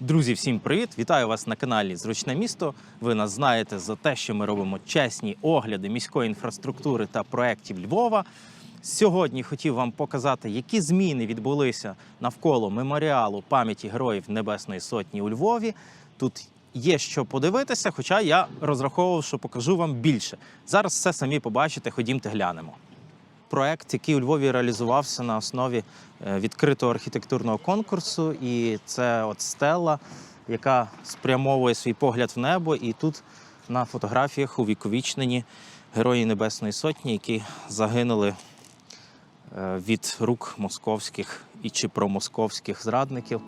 Друзі, всім привіт! Вітаю вас на каналі Зручне місто. Ви нас знаєте за те, що ми робимо чесні огляди міської інфраструктури та проєктів Львова. Сьогодні хотів вам показати, які зміни відбулися навколо меморіалу пам'яті героїв Небесної Сотні у Львові. Тут є що подивитися, хоча я розраховував, що покажу вам більше. Зараз все самі побачите, ходімте глянемо. Проект, який у Львові реалізувався на основі е, відкритого архітектурного конкурсу, і це от стела, яка спрямовує свій погляд в небо. І тут на фотографіях увіковічнені герої Небесної Сотні, які загинули е, від рук московських і чи промосковських зрадників.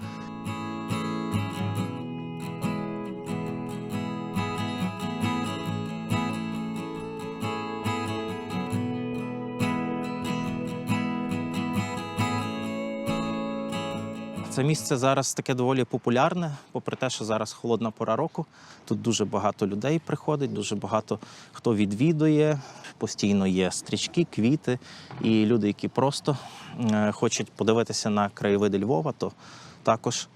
Це місце зараз таке доволі популярне, попри те, що зараз холодна пора року. Тут дуже багато людей приходить, дуже багато хто відвідує. Постійно є стрічки, квіти. І люди, які просто е, хочуть подивитися на краєвиди Львова, то також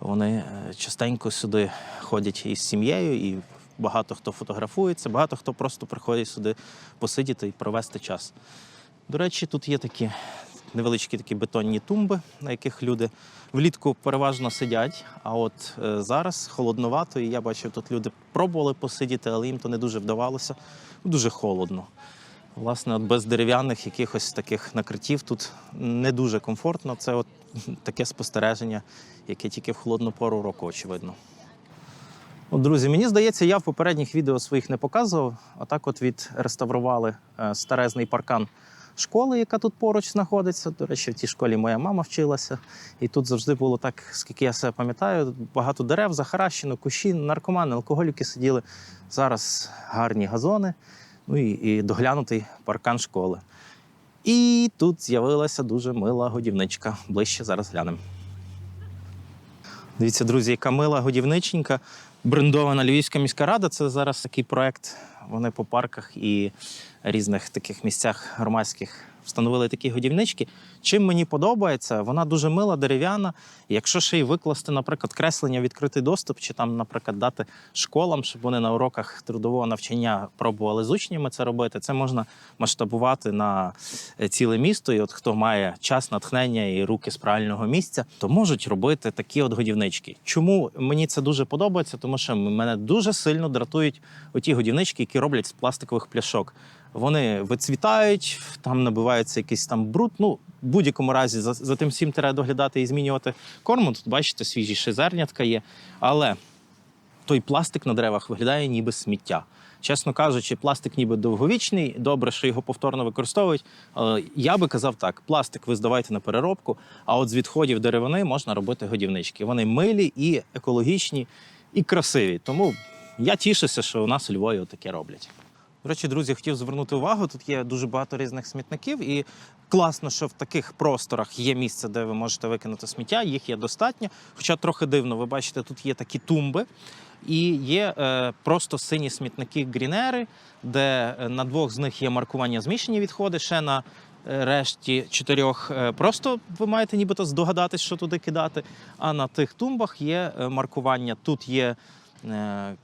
вони е, частенько сюди ходять із сім'єю, і багато хто фотографується, багато хто просто приходить сюди посидіти і провести час. До речі, тут є такі невеличкі такі бетонні тумби, на яких люди влітку переважно сидять. А от е, зараз холодновато, і я бачив, тут люди пробували посидіти, але їм то не дуже вдавалося. Дуже холодно. Власне, от без дерев'яних якихось таких накриттів тут не дуже комфортно. Це от таке спостереження, яке тільки в холодну пору року, очевидно. От, друзі, мені здається, я в попередніх відео своїх не показував. Отак от відреставрували е, старезний паркан школи, яка тут поруч знаходиться. До речі, в тій школі моя мама вчилася. І тут завжди було так, скільки я себе пам'ятаю, багато дерев, захаращено, кущі, наркомани, алкоголіки сиділи. Зараз гарні газони, ну і, і доглянутий паркан школи. І тут з'явилася дуже мила годівничка. Ближче зараз глянемо. Дивіться, друзі, яка мила годівниченька. Брендована Львівська міська рада. Це зараз такий проект. Вони по парках і різних таких місцях громадських встановили такі годівнички. Чим мені подобається, вона дуже мила, дерев'яна. Якщо ще й викласти, наприклад, креслення відкритий доступ, чи там, наприклад, дати школам, щоб вони на уроках трудового навчання пробували з учнями це робити, це можна масштабувати на е, ціле місто. І от хто має час, натхнення і руки з правильного місця, то можуть робити такі от годівнички. Чому мені це дуже подобається? Тому що мене дуже сильно дратують оті годівнички, які роблять з пластикових пляшок. Вони вицвітають, там набивається якийсь там бруд. Ну, в будь-якому разі за, за тим всім треба доглядати і змінювати корму. Тут бачите, свіжі ще зернятка є. Але той пластик на деревах виглядає ніби сміття. Чесно кажучи, пластик ніби довговічний, добре, що його повторно використовують. Я би казав так: пластик ви здавайте на переробку, а от з відходів деревини можна робити годівнички. Вони милі і екологічні, і красиві. Тому я тішуся, що у нас у Львові таке роблять. До речі, друзі, хотів звернути увагу. Тут є дуже багато різних смітників, і класно, що в таких просторах є місце, де ви можете викинути сміття. Їх є достатньо. Хоча трохи дивно, ви бачите, тут є такі тумби. І є е, просто сині смітники грінери, де е, на двох з них є маркування змішані відходи. Ще на е, решті чотирьох е, просто ви маєте нібито здогадатись, що туди кидати. А на тих тумбах є е, маркування. Тут є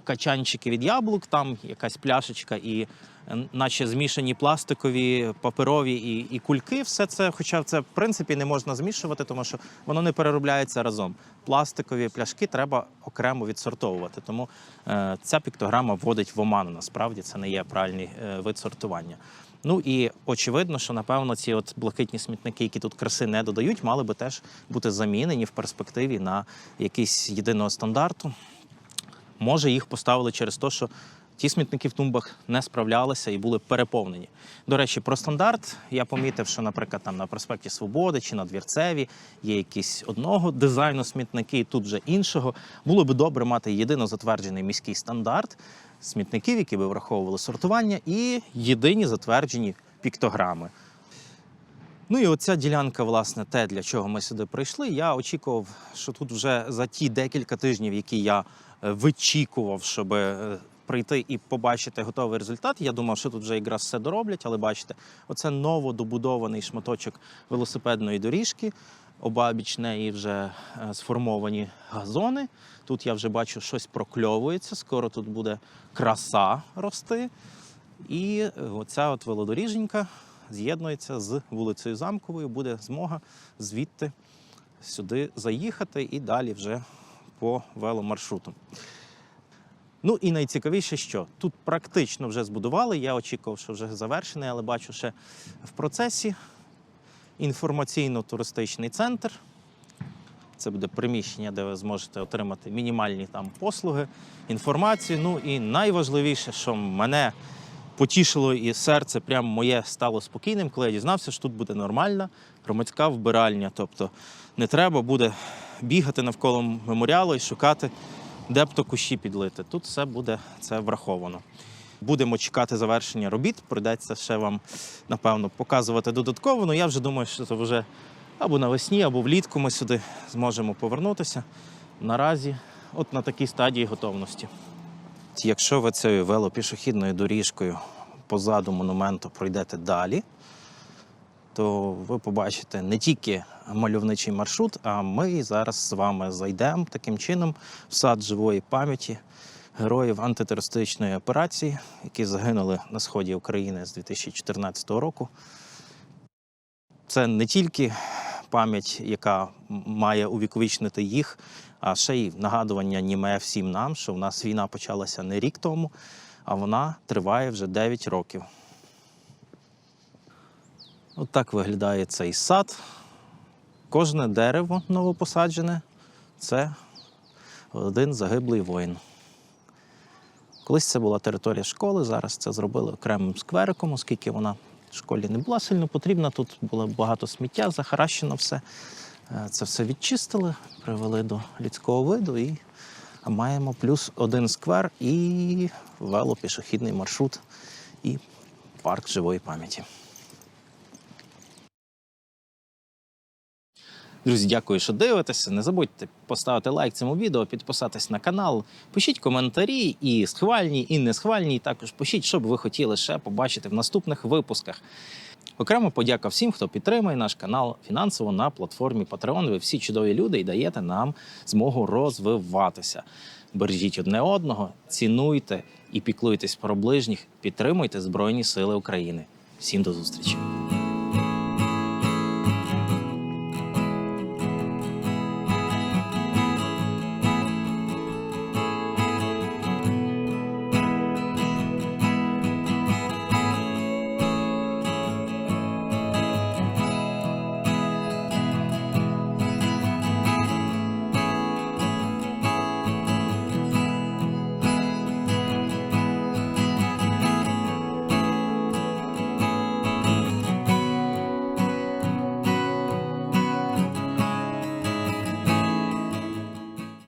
качанчики від яблук, там якась пляшечка і е, наче змішані пластикові, паперові і, і кульки. Все це, хоча це в принципі не можна змішувати, тому що воно не переробляється разом. Пластикові пляшки треба окремо відсортовувати. Тому е, ця піктограма вводить в оману. Насправді це не є правильний е, вид сортування. Ну і очевидно, що напевно ці от блакитні смітники, які тут краси не додають, мали би теж бути замінені в перспективі на якийсь єдиного стандарту. Може, їх поставили через те, що ті смітники в тумбах не справлялися і були переповнені. До речі, про стандарт я помітив, що, наприклад, там на проспекті Свободи чи на Двірцеві є якісь одного дизайну смітники, і тут вже іншого. Було би добре мати єдино затверджений міський стандарт смітників, які би враховували сортування, і єдині затверджені піктограми. Ну і оця ділянка, власне, те, для чого ми сюди прийшли. Я очікував, що тут вже за ті декілька тижнів, які я вичікував, щоб е, прийти і побачити готовий результат. Я думав, що тут вже якраз все дороблять, але бачите, оце новодобудований шматочок велосипедної доріжки. Обабіч неї вже е, сформовані газони. Тут я вже бачу, щось прокльовується. Скоро тут буде краса рости. І е, оця от велодоріженька з'єднується з вулицею Замковою. Буде змога звідти сюди заїхати і далі вже по веломаршруту. Ну і найцікавіше, що тут практично вже збудували. Я очікував, що вже завершений, але бачу ще в процесі інформаційно-туристичний центр. Це буде приміщення, де ви зможете отримати мінімальні там послуги, інформацію. Ну і найважливіше, що мене потішило і серце прямо моє стало спокійним, коли я дізнався, що тут буде нормальна громадська вбиральня. Тобто не треба буде бігати навколо меморіалу і шукати, де б то кущі підлити. Тут все буде це враховано. Будемо чекати завершення робіт. Прийдеться ще вам, напевно, показувати додатково. Ну я вже думаю, що це вже або навесні, або влітку ми сюди зможемо повернутися. Наразі, от на такій стадії готовності. Якщо ви цією велопішохідною доріжкою позаду монументу пройдете далі, то ви побачите не тільки мальовничий маршрут, а ми зараз з вами зайдемо таким чином в сад живої пам'яті героїв антитерористичної операції, які загинули на сході України з 2014 року. Це не тільки пам'ять, яка має увіковічнити їх, а ще й нагадування німе всім нам, що в нас війна почалася не рік тому, а вона триває вже 9 років. От так виглядає цей сад. Кожне дерево новопосаджене це один загиблий воїн. Колись це була територія школи, зараз це зробили окремим сквериком, оскільки вона школі не була сильно потрібна. Тут було багато сміття, захаращено все. Е, Це все відчистили, привели до людського виду і маємо плюс один сквер і велопішохідний маршрут і парк живої пам'яті. Друзі, дякую, що дивитеся. Не забудьте поставити лайк цьому відео, підписатись на канал, пишіть коментарі і схвальні, і не схвальні. І також пишіть, що б ви хотіли ще побачити в наступних випусках. Окремо подяка всім, хто підтримує наш канал фінансово на платформі Patreon. Ви всі чудові люди і даєте нам змогу розвиватися. Бережіть одне одного, цінуйте і піклуйтесь про ближніх, підтримуйте Збройні Сили України. Всім до зустрічі!